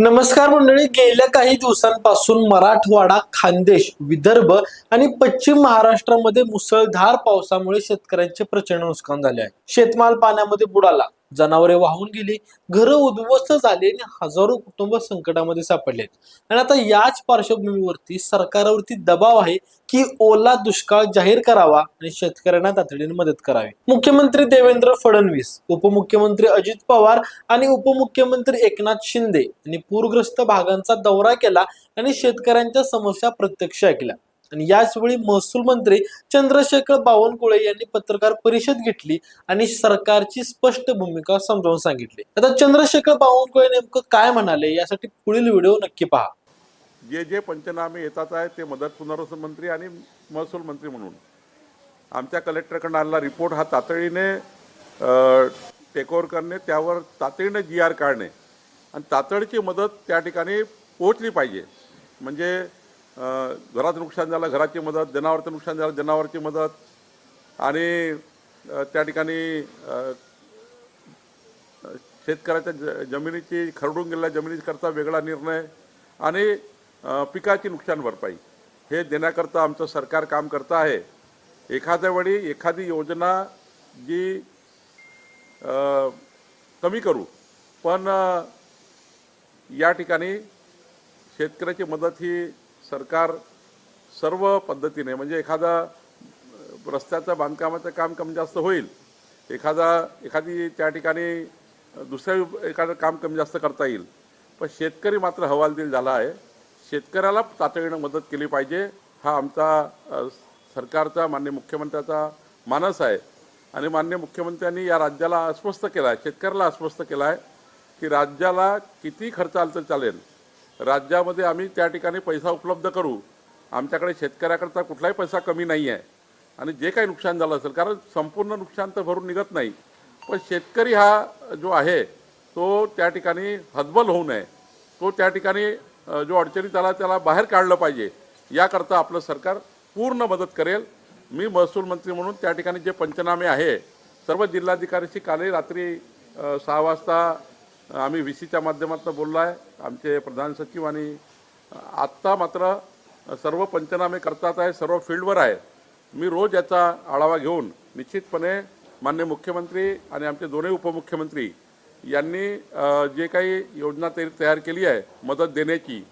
नमस्कार मंडळी गेल्या काही दिवसांपासून मराठवाडा खानदेश विदर्भ आणि पश्चिम महाराष्ट्रामध्ये मुसळधार पावसामुळे शेतकऱ्यांचे प्रचंड नुकसान झाले आहे. शेतमाल पाण्यामध्ये बुडाला. जनावरे वाहून गेली घरं उद्ध्वस्त झाली आणि हजारो कुटुंब संकटामध्ये सापडले आणि आता याच पार्श्वभूमीवरती सरकारवरती दबाव आहे की ओला दुष्काळ जाहीर करावा आणि शेतकऱ्यांना तातडीने मदत करावी. मुख्यमंत्री देवेंद्र फडणवीस उपमुख्यमंत्री अजित पवार आणि उपमुख्यमंत्री एकनाथ शिंदे यांनी पूरग्रस्त भागांचा दौरा केला आणि शेतकऱ्यांच्या समस्या प्रत्यक्ष ऐकल्या. आणि याचवेळी महसूल मंत्री चंद्रशेखर बावनकुळे यांनी पत्रकार परिषद घेतली आणि सरकारची स्पष्ट भूमिका समजावून सांगितली. आता चंद्रशेखर बावनकुळे नेमकं काय म्हणाले? यासाठी पुढील व्हिडिओ नक्की पहा. जे जे पंचनामे येतात आहेत ते मदत पुनर्वसन मंत्री आणि महसूल मंत्री म्हणून. आमच्या कलेक्टरकडून आलेला रिपोर्ट हा तातडीने टेकओव्हर करणे त्यावर तातडीने जी आर काढणे. आणि तातडीची मदत त्या ठिकाणी पोहोचली पाहिजे. म्हणजे घराचं नुकसान झालं घराची मदत जनावरचं नुकसान झालं जनावरची मदत. आणि त्या ठिकाणी शेतकऱ्याच्या ज जमिनीची खरडून गेलेल्या जमिनीकरता वेगळा निर्णय आणि पिकाची नुकसान भरपाई. हे देण्याकरता आमचं सरकार काम करतं आहे. एखाद्या वेळी एखादी योजना जी कमी करू पण या ठिकाणी शेतकऱ्याची मदत ही सरकार सर्व पद्धतीने म्हणजे एखादा रस्त्याचं बांधकामाचं काम कमी जास्त होईल एखादा एखादी त्या ठिकाणी दुसऱ्या एखादं काम कमी जास्त करता येईल पण शेतकरी मात्र हवालदिल झाला आहे. शेतकऱ्याला तातडीनं मदत केली पाहिजे हा आमचा सरकारचा मान्य मुख्यमंत्र्याचा मानस आहे. आणि मान्य मुख्यमंत्र्यांनी या राज्याला अस्वस्थ केला आहे शेतकऱ्याला अस्वस्थ केला आहे की राज्याला किती खर्च आला तर चालेल? राज्यामध्ये आम्ही त्या ठिकाणी पैसा उपलब्ध करू. आमच्याकडे शेतकऱ्याकरता कुठलाही पैसा कमी नाही आहे आणि जे काही नुकसान झालं असेल कारण संपूर्ण नुकसान तर भरून निघत नाही. पण शेतकरी हा जो आहे तो त्या ठिकाणी हतबल होऊ नये. तो त्या ठिकाणी जो अडचणीत आला त्याला बाहेर काढलं पाहिजे. याकरता आपलं सरकार पूर्ण मदत करेल. मी महसूल मंत्री म्हणून त्या ठिकाणी जे पंचनामे आहे सर्व जिल्हाधिकाऱ्याशी कालही रात्री सहा वाजता आम्ही व्ही सीच्या माध्यमातून बोललो आहे. आमचे प्रधान सचिव आणि आत्ता मात्र सर्व पंचनामे करतात आहे सर्व फील्डवर आहे. मी रोज याचा आढावा घेऊन निश्चितपणे मान्य मुख्यमंत्री आणि आमचे दोन्ही उपमुख्यमंत्री यांनी जे काही योजना तयार केली आहे मदत देण्याची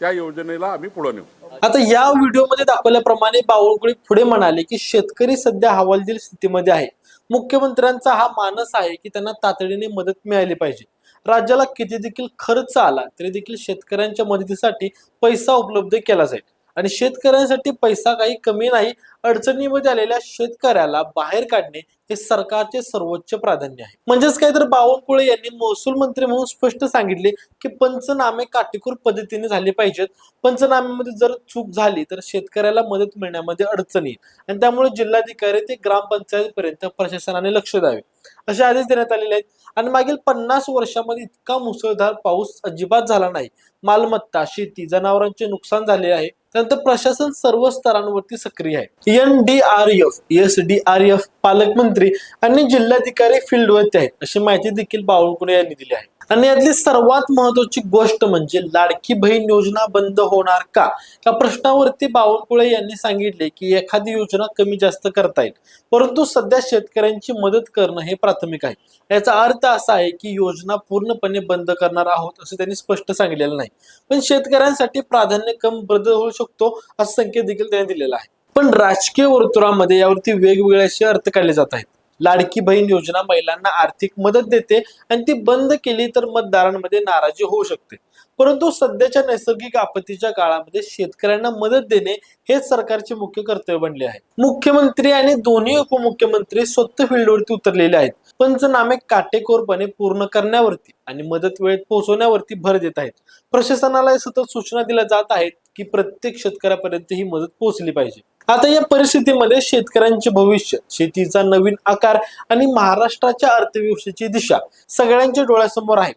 त्या योजनेला आम्ही पुढे नेऊ. आता या व्हिडिओमध्ये दाखवल्याप्रमाणे बावळकुळे पुढे म्हणाले की शेतकरी सध्या हवालदिल स्थितीमध्ये आहे. मुख्यमंत्र्यांचा हा मानस आहे की त्यांना तातडीने मदत मिळाली पाहिजे. राज्याला किती देखील खर्च आला तरी देखील शेतकऱ्यांच्या मदतीसाठी पैसा उपलब्ध केला जाईल. आणि शेतकऱ्यांसाठी पैसा काही कमी नाही अडचणीमध्ये आलेल्या शेतकऱ्याला बाहेर काढणे हे सरकारचे सर्वोच्च प्राधान्य आहे. म्हणजेच काय तर बावनकुळे यांनी महसूल मंत्री म्हणून स्पष्ट सांगितले की पंचनामे काटेकोर पद्धतीने झाले पाहिजेत. पंचनाम्यामध्ये जर चूक झाली तर शेतकऱ्याला मदत मिळण्यामध्ये अडचण येईल. आणि त्यामुळे जिल्हाधिकारी ते ग्रामपंचायत पर्यंत प्रशासनाने लक्ष द्यावे. असे आदेश देण्यात आलेले आहेत. आणि मागील पन्नास वर्षामध्ये इतका मुसळधार पाऊस अजिबात झाला नाही. मालमत्ता शेती जनावरांचे नुकसान झाले आहे. त्यानंतर प्रशासन सर्व स्तरांवरती सक्रिय आहे. N D R F S D R F पालकमंत्री आणि जिल्हाधिकारी फील्डवरती आहेत. अशी माहिती देखील बावळकुळे यांनी दिली आहे. आणि यातली सर्वात महत्वाची गोष्ट म्हणजे लाडकी बहीण योजना बंद होणार का? या प्रश्नावरती बावनकुळे यांनी सांगितले की एखादी योजना कमी जास्त करता येईल परंतु सध्या शेतकऱ्यांची मदत करणं हे प्राथमिक आहे. याचा अर्थ असा आहे की योजना पूर्णपणे बंद करणार आहोत असं त्यांनी स्पष्ट सांगितलेलं नाही. पण शेतकऱ्यांसाठी प्राधान्यक्रम बदल होऊ शकतो असा संकेत देखील त्यांनी दिलेला आहे. पण राजकीय वर्तुळामध्ये यावरती वेगवेगळे असे अर्थ काढले जात आहेत. लाडकी बहीण योजना महिलांना आर्थिक मदत देते आणि ती बंद केली तर मतदारांमध्ये नाराजी होऊ शकते. परंतु सध्याच्या नैसर्गिक आपत्तीच्या काळामध्ये शेतकऱ्यांना मदत देणे हेच सरकारचे मुख्य कर्तव्य बनले आहे. मुख्यमंत्री आणि दोन्ही उपमुख्यमंत्री स्वतः फील्डवरती उतरलेले आहेत. पंचनामे काटेकोरपणे पूर्ण करण्यावरती आणि मदत वेळेत पोहोचवण्यावरती भर देत आहेत. प्रशासनाला सतत सूचना दिल्या जात आहेत की प्रत्येक शेतकऱ्यापर्यंत ही मदत पोहोचली पाहिजे. आता या परिस्थितीमध्ये शेतकऱ्यांचे भविष्य शेतीचा नवीन आकार आणि महाराष्ट्राच्या अर्थव्यवस्थेची दिशा सगळ्यांच्या डोळ्यासमोर आहे.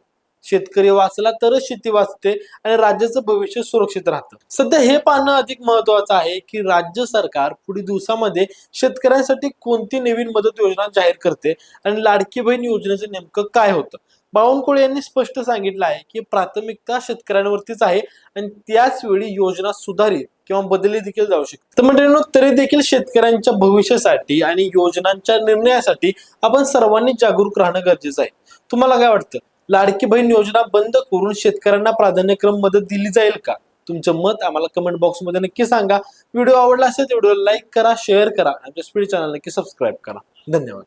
शेतकरी वाचला तरच शेती वाचते आणि राज्याचं भविष्य सुरक्षित राहतं. सध्या हे पाहणं अधिक महत्वाचं आहे की राज्य सरकार पुढील दिवसामध्ये शेतकऱ्यांसाठी कोणती नवीन मदत योजना जाहीर करते आणि लाडकी बहीण योजनेचं नेमकं काय होतं? बावनकुळे यांनी स्पष्ट सांगितलं आहे की प्राथमिकता शेतकऱ्यांवरतीच आहे आणि त्याच वेळी योजना सुधारित किंवा बदलली देखील जाऊ शकते. तर मंडळींनो तरी देखील शेतकऱ्यांच्या भविष्यासाठी आणि योजनांच्या निर्णयासाठी आपण सर्वांनी जागरूक राहणं गरजेचं आहे. तुम्हाला काय वाटतं? लाडकी बहीण योजना बंद करून शेतकऱ्यांना प्राधान्यक्रम मदत दिली जाईल का? तुमचं मत आम्हाला कमेंट बॉक्समध्ये नक्की सांगा. व्हिडिओ आवडला असेल तर व्हिडिओ लाईक करा शेअर करा आमच्या स्पीड चॅनल नक्की सबस्क्राईब करा. धन्यवाद.